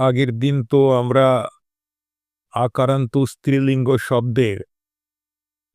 আগের দিন তো আমরা আকারান্ত স্ত্রীলিঙ্গ শব্দের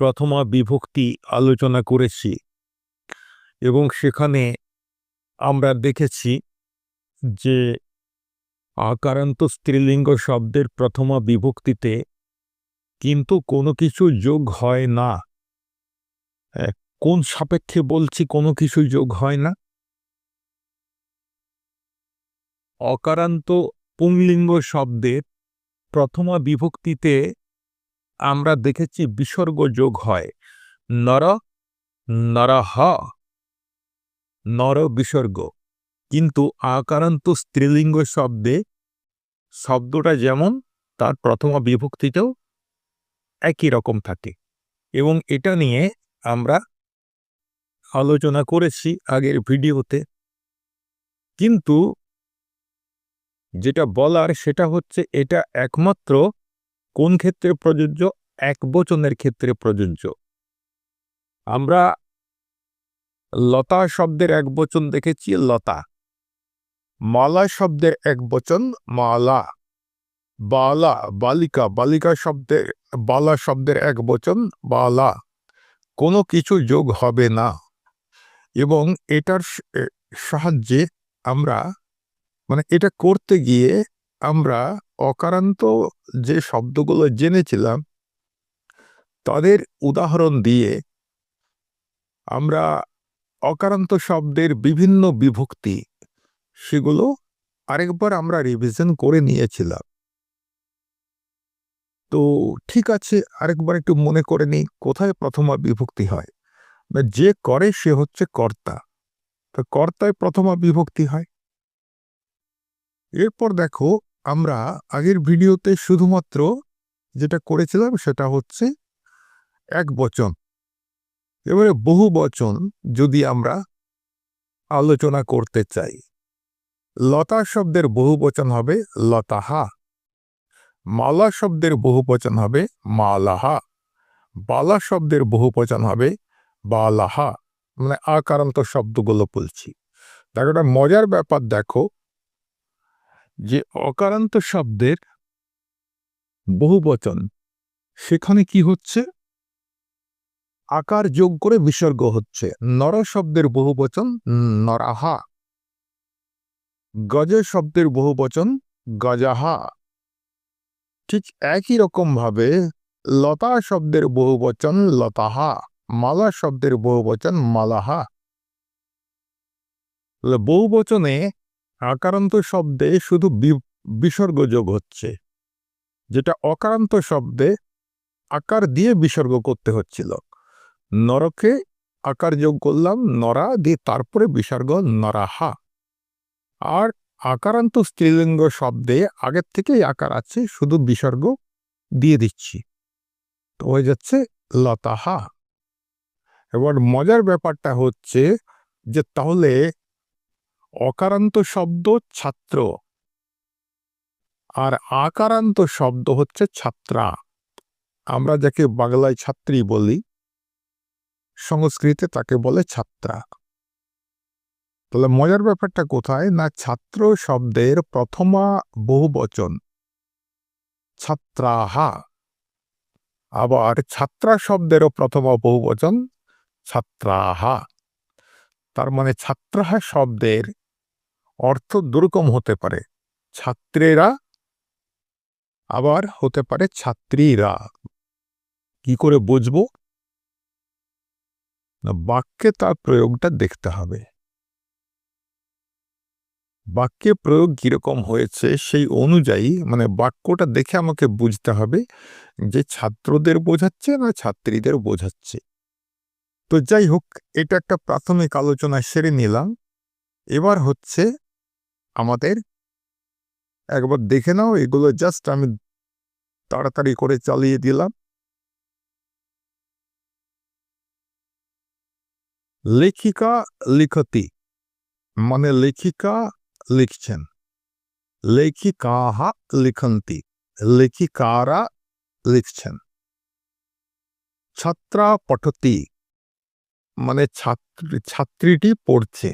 প্রথমা বিভক্তি আলোচনা করেছি এবং সেখানে আমরা দেখেছি যে আকারান্ত স্ত্রীলিঙ্গ শব্দের প্রথমা বিভক্তিতে কিন্তু কোনো কিছু যোগ হয় না। কোন সাপেক্ষে বলছি কোনো কিছু যোগ হয় না? অকারান্ত পুংলিঙ্গ শব্দের প্রথমা বিভক্তিতে আমরা দেখেছি বিসর্গ যোগ হয়। নর, নরহ নর বিসর্গ কিন্তু আকারান্ত স্ত্রীলিঙ্গ শব্দে শব্দটা যেমন, তার প্রথমা বিভক্তিতেও একই রকম থাকে। এবং এটা নিয়ে আমরা আলোচনা করেছি আগের ভিডিওতে। কিন্তু যেটা বলার সেটা হচ্ছে এটা একমাত্র কোন ক্ষেত্রে প্রযোজ্য? এক বচনের ক্ষেত্রে প্রযোজ্য। আমরা লতা শব্দের এক বচন দেখেছি, লতা। মালা শব্দের এক বচন মালা। বালা, বালিকা বালিকা শব্দের, বালা শব্দের এক বচন বালা। কোনো কিছু যোগ হবে না। এবং এটার সাহায্যে আমরা মানে এটা করতে গিয়ে আমরা অকারান্ত যে শব্দগুলো জেনেছিলাম, তাদের উদাহরণ দিয়ে আমরা অকারান্ত শব্দের বিভিন্ন বিভক্তি, সেগুলো আরেকবার আমরা রিভিশন করে নিয়েছিলাম। তো ঠিক আছে, আরেকবার একটু মনে করে নিই, কোথায় প্রথমা বিভক্তি হয়? যে করে সে হচ্ছে কর্তা। তো কর্তায় প্রথমা বিভক্তি হয়? এরপর দেখো, আমরা আগের ভিডিওতে শুধুমাত্র যেটা করেছিলাম সেটা হচ্ছে এক বচন। এবারে বহু বচন যদি আমরা আলোচনা করতে চাই। লতা শব্দের বহু বচন হবে লতাহা। মালা শব্দের বহু বচন হবে মালাহা। বালা শব্দের বহু বচন হবে বালাহা। মানে আকারান্ত শব্দগুলো বলছি। দেখো মজার ব্যাপার দেখো যে অকারান্ত শব্দের বহু বচন সেখানে কি হচ্ছে? আকার যোগ করে বিসর্গ হচ্ছে। নর শব্দের বহু বচন নরাহা। গজ শব্দের বহু বচন গজাহা। ঠিক একই রকম ভাবে লতা শব্দের বহু বচন লতাহা। মালা শব্দের বহু বচন মালাহা। বহু বচনে আকারান্ত শব্দে শুধু বিসর্গ যোগ হচ্ছে। যেটা অকারান্ত শব্দে আকার দিয়ে বিসর্গ করতে হচ্ছিল। নরকে আকার যোগ করলাম, নরা দিয়ে তারপরে বিসর্গ, নরাহা। আর আকারান্ত স্ত্রীলিঙ্গ শব্দে আগের থেকেই আকার আছে, শুধু বিসর্গ দিয়ে দিচ্ছি। তো হয়ে যাচ্ছে লতাহা। এবার মজার ব্যাপারটা হচ্ছে যে তাহলে অকারান্ত শব্দ ছাত্র। আর আকারান্ত শব্দ হচ্ছে ছাত্রা। আমরা যাকে বাংলায় ছাত্রী বলি, সংস্কৃতে তাকে বলে ছাত্রা। তাহলে মজার ব্যাপারটা কোথায়? না ছাত্র শব্দের প্রথমা বহু বচন ছাত্রাহা। আবার ছাত্রা শব্দেরও প্রথমা বহু বচন ছাত্রাহা। তার মানে ছাত্রাহা শব্দের অর্থ দুরকম হতে পারে। ছাত্রেরা আবার হতে পারে ছাত্রীরা। কি করে বুঝব? না, বাক্যে তার প্রয়োগটা দেখতে হবে। বাক্যে প্রয়োগ কীরকম হয়েছে সেই অনুযায়ী মানে বাক্যটা দেখে আমাকে বুঝতে হবে যে ছাত্রদের বোঝাচ্ছে না ছাত্রীদের বোঝাচ্ছে। তো যাই হোক, এটা একটা প্রাথমিক আলোচনা সেরে নিলাম। এবার হচ্ছে আমাদের একবার দেখে নাও, এগুলো জাস্ট আমি তাড়াতাড়ি করে চালিয়ে দিলাম। লেখিকা লিখতি মানে লেখিকা লিখছেন। লেখিকাহা লিখন্তি, লেখিকারা লিখছেন। ছাত্রা পঠতি মানে ছাত্রী, ছাত্রীটি পড়ছে।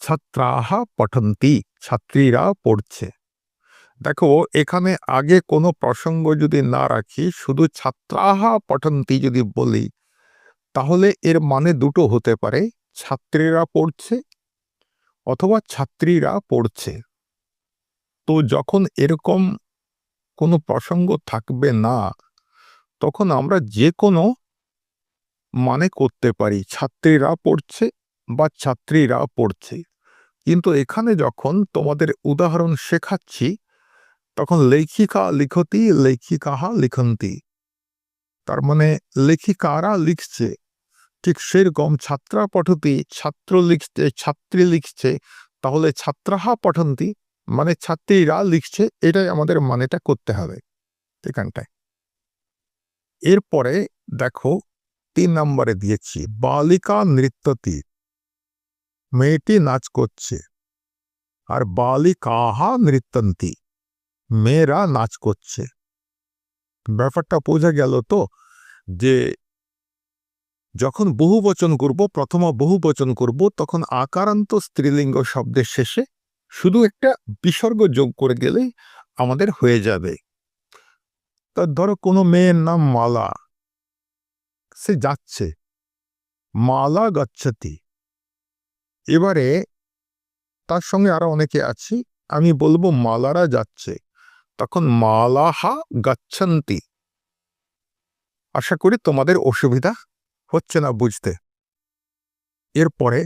ছাত্রাহা পঠন্তি, ছাত্রীরা পড়ছে। দেখো, এখানে আগে কোনো প্রসঙ্গ যদি না রাখি, শুধু ছাত্রাহা পঠন্তি যদি বলি, তাহলে এর মানে দুটো হতে পারে, ছাত্রীরা পড়ছে অথবা ছাত্রীরা পড়ছে। তো যখন এরকম কোনো প্রসঙ্গ থাকবে না, তখন আমরা যে কোনো মানে করতে পারি, ছাত্রীরা পড়ছে বা ছাত্রীরা পড়ছে। কিন্তু এখানে যখন তোমাদের উদাহরণ শেখাচ্ছি, তখন লেখিকা লিখতি, লেখিকাহা লিখন্তি। তার মানে লেখিকারা লিখছে। ঠিক সেরকম ছাত্রা পঠতি, ছাত্র লিখছে, ছাত্রী লিখছে, তাহলে ছাত্রাহা পঠন্তি মানে ছাত্রীরা লিখছে, এটাই আমাদের মানেটা করতে হবে এখানটায়। এরপরে দেখো, তিন নম্বরে দিয়েছি, বালিকা নৃত্যতি। মেয়েটি নাচ করছে। আর বালিকাহা নৃত্যন্তি, মেয়েরা নাচ করছে। ব্যাপারটা বোঝা গেল তো যে যখন বহু বচন করব, প্রথম বহু বচন করব, তখন আকারান্ত স্ত্রীলিঙ্গ শব্দের শেষে শুধু একটা বিসর্গ যোগ করে গেলেই আমাদের হয়ে যাবে। তা ধরো কোনো মেয়ের নাম মালা। সে যাচ্ছে। মালা গচ্ছতি। এবারে তার সঙ্গে আরও অনেকে আছি। আমি বলব মালারা যাচ্ছে। তখন মালাহা গচ্ছন্তি। আশা করি তোমাদের অসুবিধা হচ্ছে না বুঝতে। এরপরে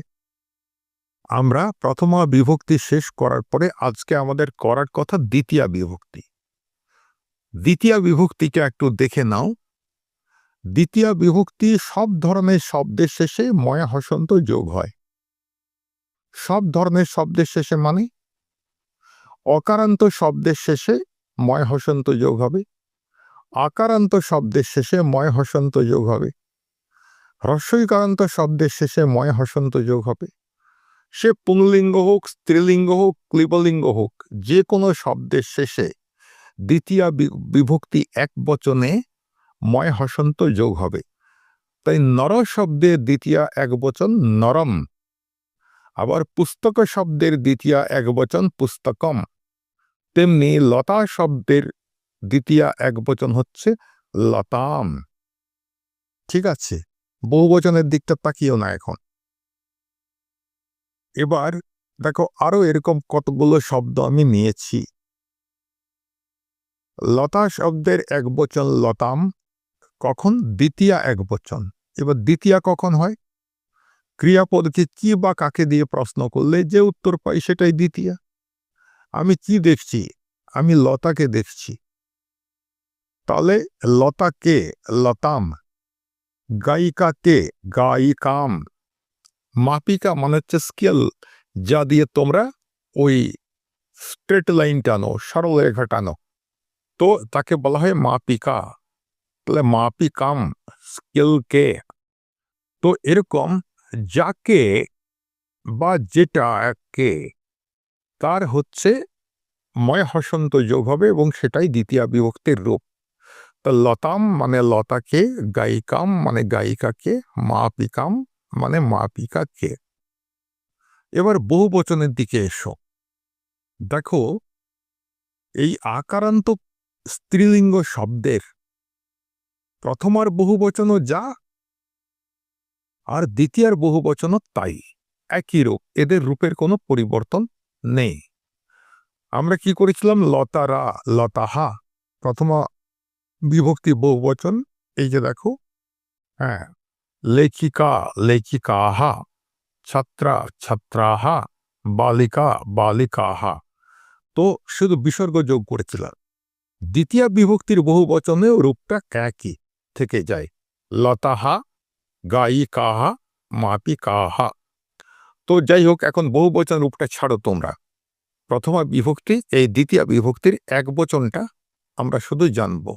আমরা প্রথমা বিভক্তি শেষ করার পরে আজকে আমাদের করার কথা দ্বিতীয় বিভক্তি। দ্বিতীয় বিভক্তিটা একটু দেখে নাও। দ্বিতীয় বিভক্তি সব ধরনের শব্দের শেষে ময়া হসন্ত যোগ হয়। সব ধরনের শব্দের শেষে মানে? অকারান্ত শব্দের শেষে ময় হসন্ত যোগ হবে। আকারান্ত শব্দের শেষে ময় হসন্ত যোগ হবে। হ্রস্বইকারান্ত শব্দের শেষে ময় হসন্ত যোগ হবে। সে পুংলিঙ্গ হোক, স্ত্রীলিঙ্গ হোক ক্লিবলিঙ্গ হোক, যে কোনো শব্দের শেষে দ্বিতীয় বিভক্তি এক বচনে ময় হসন্ত যোগ হবে। তাই নর শব্দের দ্বিতীয় এক বচন নরম। আবার পুস্তক শব্দের দ্বিতীয় এক বচন পুস্তকম। তেমনি লতা শব্দের দ্বিতীয় এক বচন হচ্ছে লতাম। ঠিক আছে, বহুবচনের দিকটা তাকিয়েও না এখন। এবার দেখো আরও এরকম কতগুলো শব্দ আমি নিয়েছি। লতা শব্দের এক বচন লতাম, কখন? দ্বিতীয় এক বচন এবার দ্বিতীয় কখন হয়? ক্রিয়াপদকে কি বা কাকে দিয়ে প্রশ্ন করলে যে উত্তর পাই সেটাই দ্বিতীয়। আমি কি দেখছি? আমি লতাকে দেখছি। তাহলে লতাকে লতাম, গায়িকাকে গায়িকাম। মাপিকা মানে হচ্ছে স্কেল, যা দিয়ে তোমরা ওই স্ট্রেট লাইন টানো, সরল রেখা টানো। তো তাকে বলা হয় মাপিকা। তাহলে মাপিকাম স্কেলকে। তো এরকম যাকে বা যেটা কে তার হচ্ছে ময় হসন্ত যোগ হবে এবং সেটাই দ্বিতীয় বিভক্তির রূপ। তো লতাম মানে লতাকে, গায়িকাম মানে গায়িকাকে মাপিকাম মানে মা মাপিকাকে এবার বহু বচনের দিকে এসো। দেখো, এই আকারান্ত স্ত্রীলিঙ্গ শব্দের প্রথমার বহু বচনও যা আর দ্বিতীয়ার বহু বচনও তাই। একই রূপ, এদের রূপের কোনো পরিবর্তন নেই। আমরা কি করেছিলাম? লতারা, লতাহা। প্রথমা বিভক্তি বহুবচন এই যে দেখো। হ্যাঁ লেখিকা, লেখিকাহা, ছাত্রা, ছাত্রাহা, বালিকা, বালিকাহা। তো শুধু বিসর্গ যোগ করেছিলাম। দ্বিতীয় বিভক্তির বহু বচনেও রূপটা একই থেকে যায়। লতাহা গায়িকাহা, মাপিকাহা। তো যাই হোক এখন বহু বচন রূপটা ছাড়ো তোমরা। প্রথমা বিভক্তি, এই দ্বিতীয় বিভক্তির এক বচনটা আমরা শুধু জানব।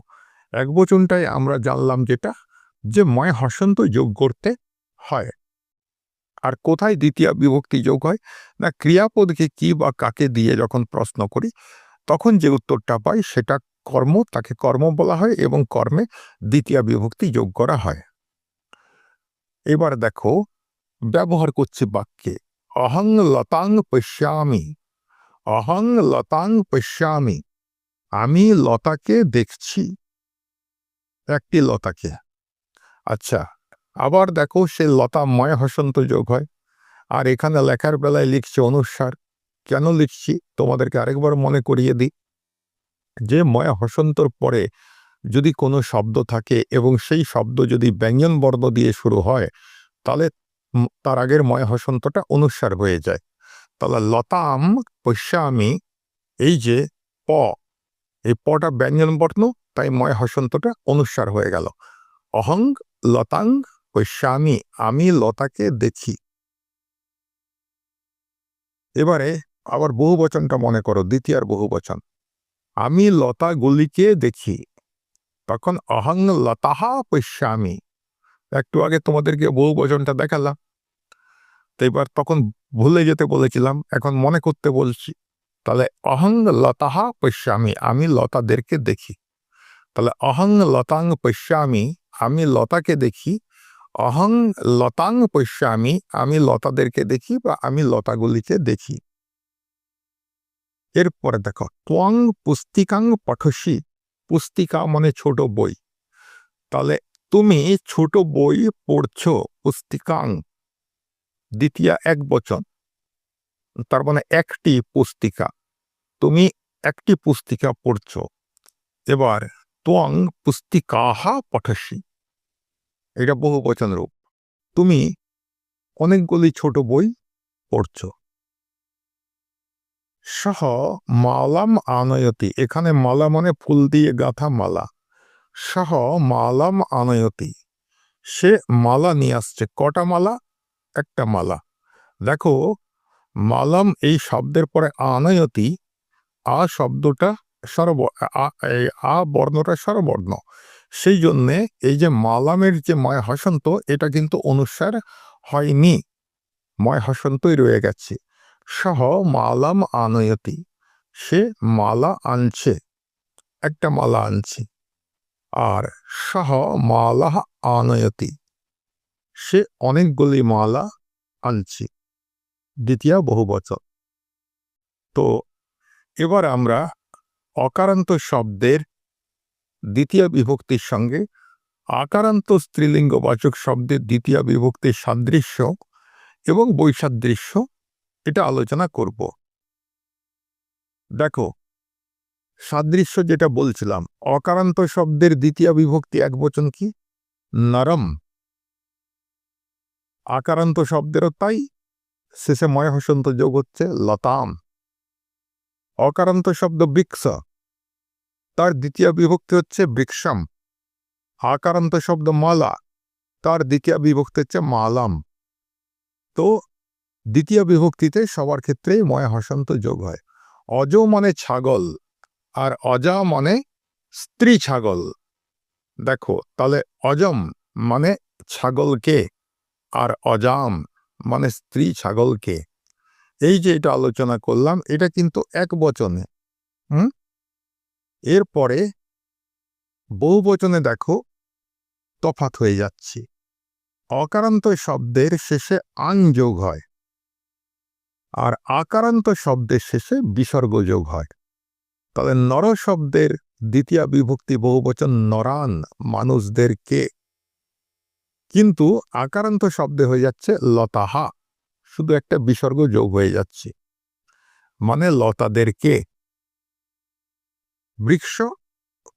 এক বচনটাই আমরা জানলাম যেটা, যে ময় হসন্ত যোগ করতে হয়। আর কোথায় দ্বিতীয় বিভক্তি যোগ হয়? না, ক্রিয়াপদকে কি বা কাকে দিয়ে যখন প্রশ্ন করি, তখন যে উত্তরটা পাই, সেটা কর্ম, তাকে কর্ম বলা হয় এবং কর্মে দ্বিতীয় বিভক্তি যোগ করা হয়। এবার দেখো, ব্যবহার করছে বাক্যে। অহং লতাং পশ্যামি। অহং লতাং পশ্যামি। আমি লতাকে দেখছি। একটি লতাকে। আচ্ছা আবার দেখো, সে লতা ময় হসন্ত যোগ হয়। আর এখানে লেখার বেলায় লিখছে অনুসার। কেন লিখছি? তোমাদেরকে আরেকবার মনে করিয়ে দিই। যে ময় হসন্তর পরে যদি কোনো শব্দ থাকে এবং সেই শব্দ যদি ব্যঞ্জন বর্ণ দিয়ে শুরু হয়, তাহলে তার আগের ময় হসন্তটা অনুসার হয়ে যায়। তাহলে লতাম পশ্যামি, এই যে প, এই পটা ব্যঞ্জন বর্ণ তাই ময় হসন্তটা অনুসার হয়ে গেল। অহং লতাং পশ্যামি, আমি লতাকে দেখি। এবারে আবার বহু বচনটা মনে করো দ্বিতীয় বহু বচন আমি লতাগুলিকে দেখি। তখন অহং লতাহা পশ্যামি। একটু আগে তোমাদেরকে বহু বচনটা দেখালাম। তো এবার তখন ভুলে যেতে বলেছিলাম, এখন মনে করতে বলছি। তাহলে অহং লতাহা পশ্যামি, আমি লতাদেরকে দেখি। তাহলে অহং লতাং পশ্যামি, আমি লতাকে দেখি। অহং লতাং পশ্যামি, আমি লতাদেরকে দেখি বা আমি লতাগুলিকে দেখি। এরপরে দেখো, ত্বং পুস্তিকাং পঠসি। পুস্তিকা মানে ছোট বই। তাহলে তুমি ছোট বই পড়ছ, পুস্তিকাং। দ্বিতীয় এক বচন। তার মানে একটি পুস্তিকা। তুমি একটি পুস্তিকা পড়ছ। এবার ত্বং পুস্তিকাহা পঠসি। এটা বহু বচন রূপ তুমি অনেকগুলি ছোট বই পড়ছো। সহ মালাম আনয়তি, এখানে মালা মানে ফুল দিয়ে গাঁথা মালা। সহ মালাম আনয়তি, সে মালা নিয়ে আসছে। কটা মালা? একটা মালা। দেখো, মালাম এই শব্দের পরে আনয়তি, আ শব্দটা সর্ব, আ- বর্ণটা স্বরবর্ণ সেই জন্যে এই যে মালামের যে ময় হসন্ত, এটা কিন্তু অনুসার হয়নি। ময় হসন্তই রয়ে গেছে। সহ মালাম আনয়তি। সে মালা আনছে, একটা মালা আনছে। আর সহ মালা আনয়তি, সে অনেকগুলি মালা আনছে। দ্বিতীয় বহুবচন তো এবার আমরা অকারান্ত শব্দের দ্বিতীয় বিভক্তির সঙ্গে আকারান্ত স্ত্রীলিঙ্গবাচক শব্দের দ্বিতীয় বিভক্তির সাদৃশ্য এবং বৈসাদৃশ্য এটা আলোচনা করব। দেখো, সাদৃশ্য যেটা বলছিলাম, অকারান্ত শব্দের দ্বিতীয় বিভক্তি এক বচন কি? নরম। আকারান্ত শব্দেরও তাই, শেষে ময় হসন্ত যোগ হচ্ছে লতাম। অকারান্ত শব্দ বৃক্ষ, তার দ্বিতীয় বিভক্তি হচ্ছে বৃক্ষম। আকারান্ত শব্দ মালা, তার দ্বিতীয় বিভক্তি হচ্ছে মালাম। তো দ্বিতীয় বিভক্তিতে সবার ক্ষেত্রেই ময় হসন্ত যোগ হয়। অজ মানে ছাগল আর অজা মানে স্ত্রী ছাগল। দেখো, তাহলে অজম মানে ছাগলকে আর অজাম মানে স্ত্রী ছাগলকে। এই যে এটা আলোচনা করলাম, এটা কিন্তু এক বচনে। হুম? এরপরে বহু বচনে দেখো তফাত হয়ে যাচ্ছে। অকারান্ত শব্দের শেষে আং যোগ হয়। আর আকারান্ত শব্দের শেষে বিসর্গ যোগ হয়। তাহলে নর শব্দের দ্বিতীয় বিভক্তি বহুবচন নরান মানুষদেরকে কিন্তু আকারান্ত শব্দে হয়ে যাচ্ছে লতাহা। শুধু একটা বিসর্গ যোগ হয়ে যাচ্ছে। মানে লতাদেরকে বৃক্ষ,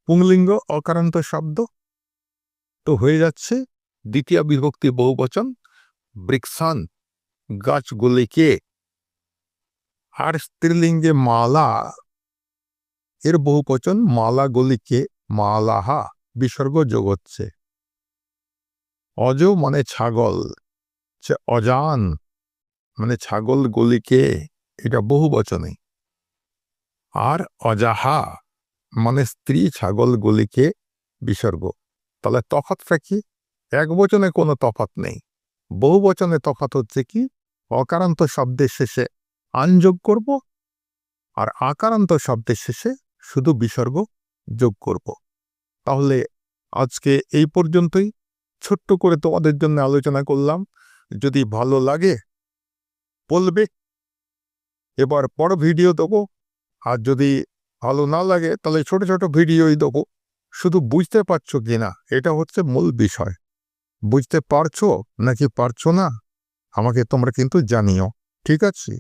পুংলিঙ্গ, অকারান্ত শব্দ। তো হয়ে যাচ্ছে দ্বিতীয় বিভক্তি বহুবচন বৃক্ষান। গাছগুলিকে আর স্ত্রীলিঙ্গে মালা। এর বহুবচন মালাগুলিকে মালাহা বিসর্গ যোগ হচ্ছে অজ মানে ছাগল অজান মানে ছাগলগুলিকে এটা বহু বচনে আর অজাহা মানে স্ত্রী ছাগলগুলিকে বিসর্গ। তাহলে তফাতটা কি? এক বচনে কোনো তফাত নেই। বহু বচনে তফাত হচ্ছে কি? অকারান্ত শব্দের শেষে আন যোগ করব আর আকারান্ত শব্দের শেষে শুধু বিসর্গ যোগ করব। তাহলে আজকে এই পর্যন্তই। ছোট্ট করে তোমাদের জন্য আলোচনা করলাম। যদি ভালো লাগে বলবে। এবার পর ভিডিও দেবো। আর যদি ভালো না লাগে তাহলে ছোট ছোট ভিডিওই দেবো। শুধু বুঝতে পারছ কি না এটা হচ্ছে মূল বিষয়। বুঝতে পারছ নাকি পারছ না? আমাকে তোমরা কিন্তু জানিও। ঠিক আছে?